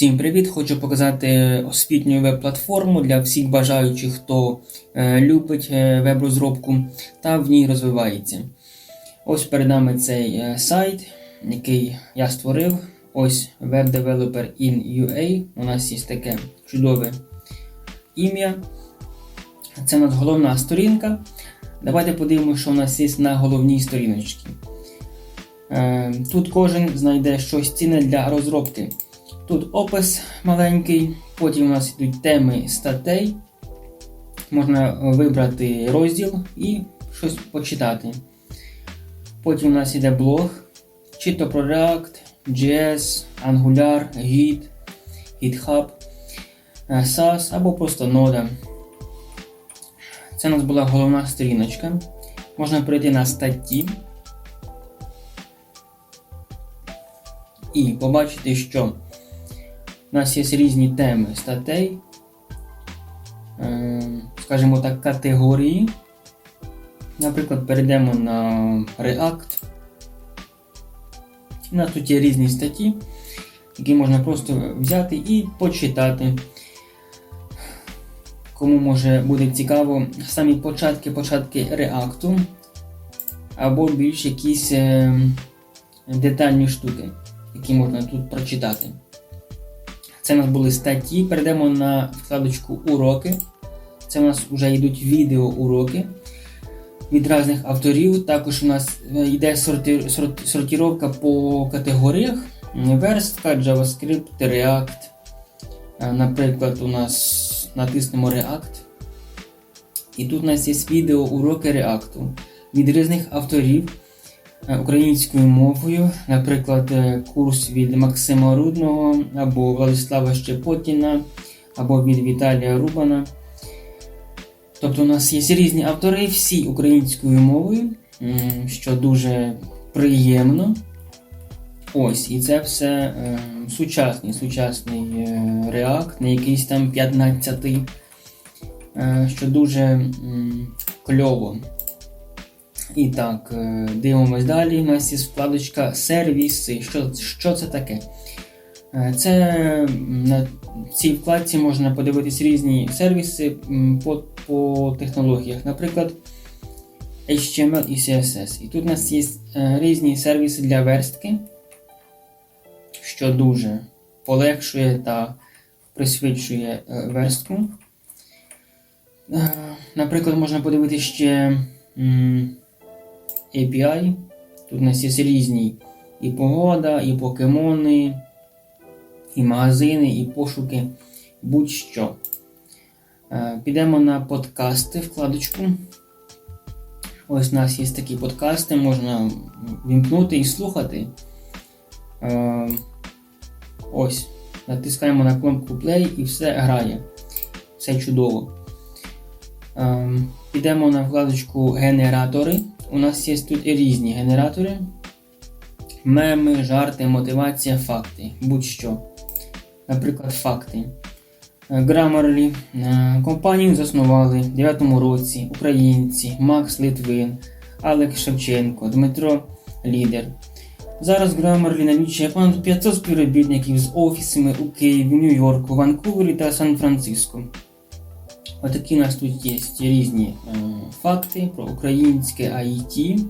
Всім привіт! Хочу показати освітню веб-платформу для всіх бажаючих, хто е, любить е, веб-розробку та в ній розвивається. Ось перед нами цей е, сайт, який я створив. Ось Web Developer in UA. У нас є таке чудове ім'я. Це у нас головна сторінка. Давайте подивимося, що у нас є на головній сторіночці. Тут кожен знайде щось цінне для розробки. Тут опис маленький, потім у нас йдуть теми статей. Можна вибрати розділ і щось почитати. Потім у нас йде блог, чи то про React, JS, Angular, Git, GitHub, е, SAS або просто нода. Це у нас була головна сторіночка. Можна перейти на статті і побачити, що у нас є різні теми статей, е, скажімо так, категорії. Наприклад, перейдемо на React. У нас тут є різні статті, які можна просто взяти і почитати. Кому може буде цікаво самі початки початки React, або більш якісь е, детальні штуки, які можна тут прочитати. Це у нас були статті. Перейдемо на вкладочку Уроки. Це у нас вже йдуть відеоуроки від різних авторів. Також у нас е, йде сорти, сортіровка по категоріях. Верстка, JavaScript, React. Е, Наприклад, у нас натиснемо React. І тут у нас є відеоуроки React від різних авторів українською мовою, наприклад, е, курс від Максима Рудного або Владислава Щепотіна, або від Віталія Рубана. Тобто у нас є різні автори, всі українською мовою, що дуже приємно. Ось, і це все е, сучасний сучасний е, React, не якийсь там 15-й, е, що дуже м, кльово. І так, е, дивимось далі. У нас є вкладочка сервіси. Що що це таке? Е, це на цій вкладці можна подивитись різні сервіси по по технологіях, наприклад, HTML і CSS. І тут у нас є е, різні сервіси для верстки, що дуже полегшує та присвідчує верстку. Наприклад, можна подивитися ще. API. Тут у нас є різні і погода, і покемони, і магазини, і пошуки, будь-що. Е, підемо на подкасти вкладочку. Ось у нас є такі подкасти, можна вімкнути і слухати. Е, ось. Натискаємо на кнопку Play і все грає. Все чудово. Е, підемо на вкладочку Генератори. У нас є тут і різні генератори. Меми, жарти, мотивація, факти. Будь-що. Наприклад, факти. Grammarly. Компанію заснували в 9 році українці, Макс Литвин, Алекс Шевченко, Дмитро Лідер. Зараз Grammarly налічує понад 500 співробітників з офісами у Києві, Нью-Йорку, Ванкувері та Сан-Франциско. Отакі у нас тут є різні е, факти про українське IT,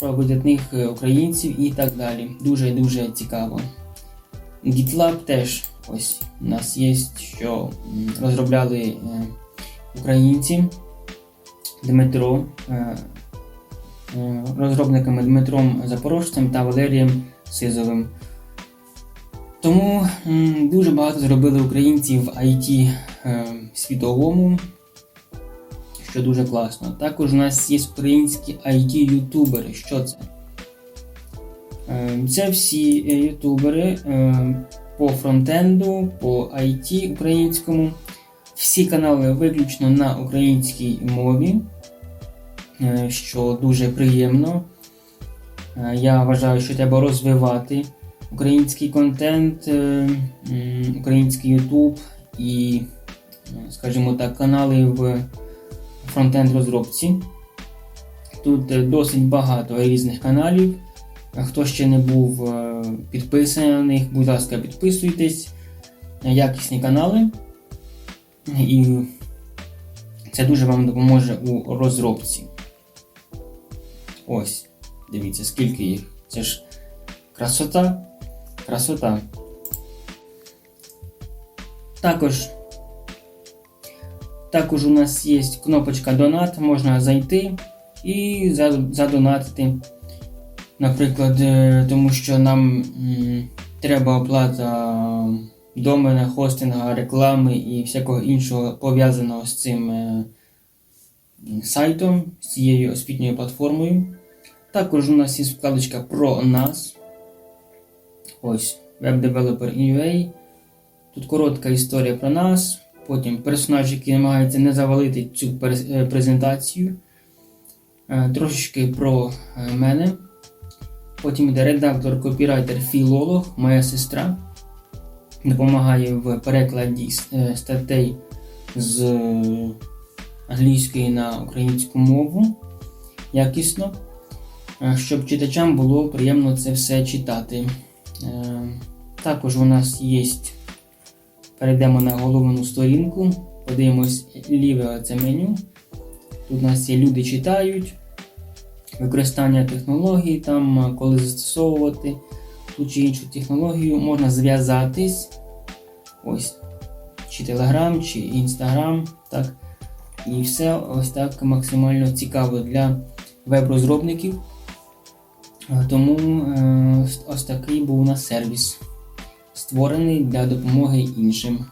про видатних е, українців і так далі. Дуже-дуже цікаво. GitLab теж ось у нас є, що розробляли е, українці Дмитро, розробниками Дмитром Запорожцем та Валерієм Сизовим. Тому дуже багато зробили українців в IT е, світовому, що дуже класно. Також у нас є українські IT-ютубери. Що це? Е, це всі ютубери е, по фронтенду, по IT українському. Всі канали виключно на українській мові, що дуже приємно. Я вважаю, що треба розвивати український контент, е, український YouTube і, скажімо так, канали в фронтенд розробці. Тут е, досить багато різних каналів. Хто ще не був е, підписаний на них, будь ласка, підписуйтесь. Якісні канали. І це дуже вам допоможе у розробці. Ось, дивіться, скільки їх. Це ж красота. Красота. Також також у нас є кнопочка Донат, можна зайти і задонатити. Наприклад, е, тому що нам треба оплата домена, хостинга, реклами і всякого іншого пов'язаного з цим е, сайтом, з цією освітньою платформою. Також у нас є вкладочка про нас. Ось, Web Developer UA. Тут коротка історія про нас. Потім персонаж, який намагається не завалити цю е, презентацію. Е, трошечки про мене. Потім йде редактор, копірайтер, філолог, моя сестра. Допомагає в перекладі е, статей з англійської на українську мову якісно, е, щоб читачам було приємно це все читати. Е, також у нас є, перейдемо на головну сторінку, подивимось ліве це меню. Тут у нас є люди читають використання технологій, там, коли застосовувати ту чи іншу технологію, можна зв'язатись. Ось, чи Telegram, чи Instagram. так, І все ось так максимально цікаво для веб-розробників. Тому е, ось такий був у нас сервіс, створений для допомоги іншим.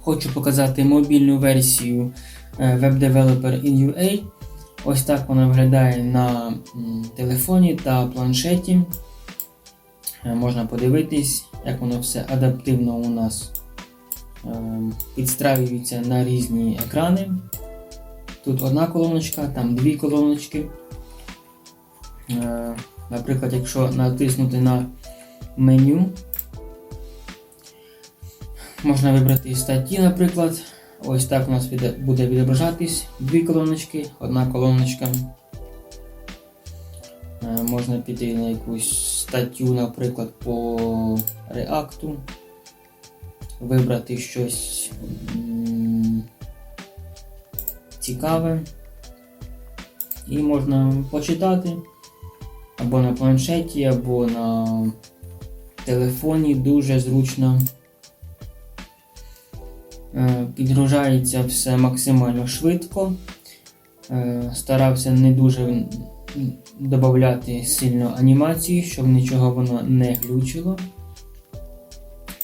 Хочу показати мобільну версію Web Developer in UA. Ось так вона виглядає на телефоні та планшеті. Е, можна подивитись, як воно все адаптивно у нас е, підстраюється на різні екрани. Тут одна колоночка, там дві колоночки. Е, наприклад, якщо натиснути на меню, можна вибрати статті, наприклад. Ось так у нас буде відображатись дві колоночки, одна колоночка. Е, можна піти на якусь статтю, наприклад, по реакту, вибрати щось цікаве. І можна почитати або на планшеті, або на телефоні дуже зручно. Е, підгружається все максимально швидко. Е, старався не дуже додати сильно анімації, щоб нічого воно не глючило.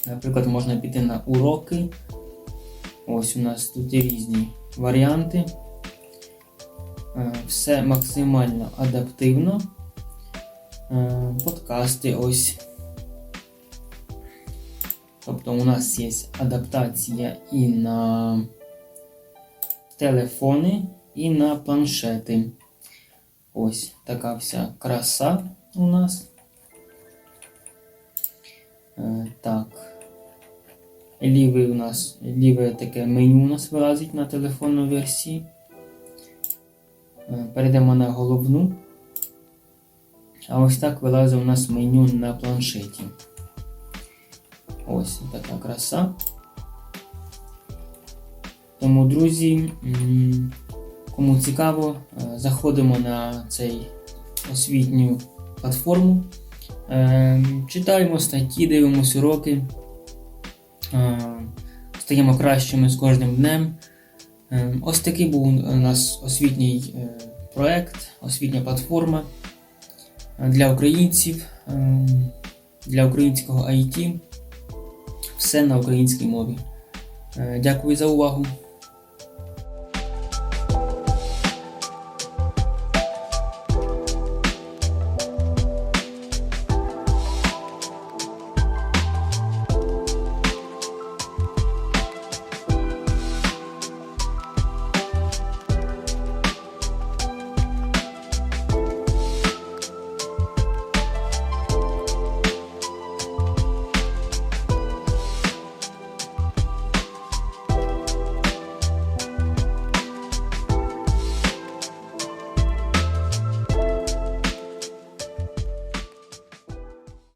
Наприклад, можна піти на уроки. Ось у нас тут є різні варіанти. Е, все максимально адаптивно. Подкасти ось. Тобто у нас є адаптація і на телефони, і на планшети. Ось така вся краса у нас. Е, так. Лівий у нас, ліве таке меню у нас вилазить на телефонну версії. Е, перейдемо на головну. А ось так вилазить у нас меню на планшеті. Ось така краса. Тому, друзі, кому цікаво, е, заходимо на цей освітню платформу, е, читаємо статті, дивимося уроки, е, стаємо кращими з кожним днем. Ось такий був у нас освітній проект, освітня платформа для українців, для українського IT все на українській мові. Е, дякую за увагу!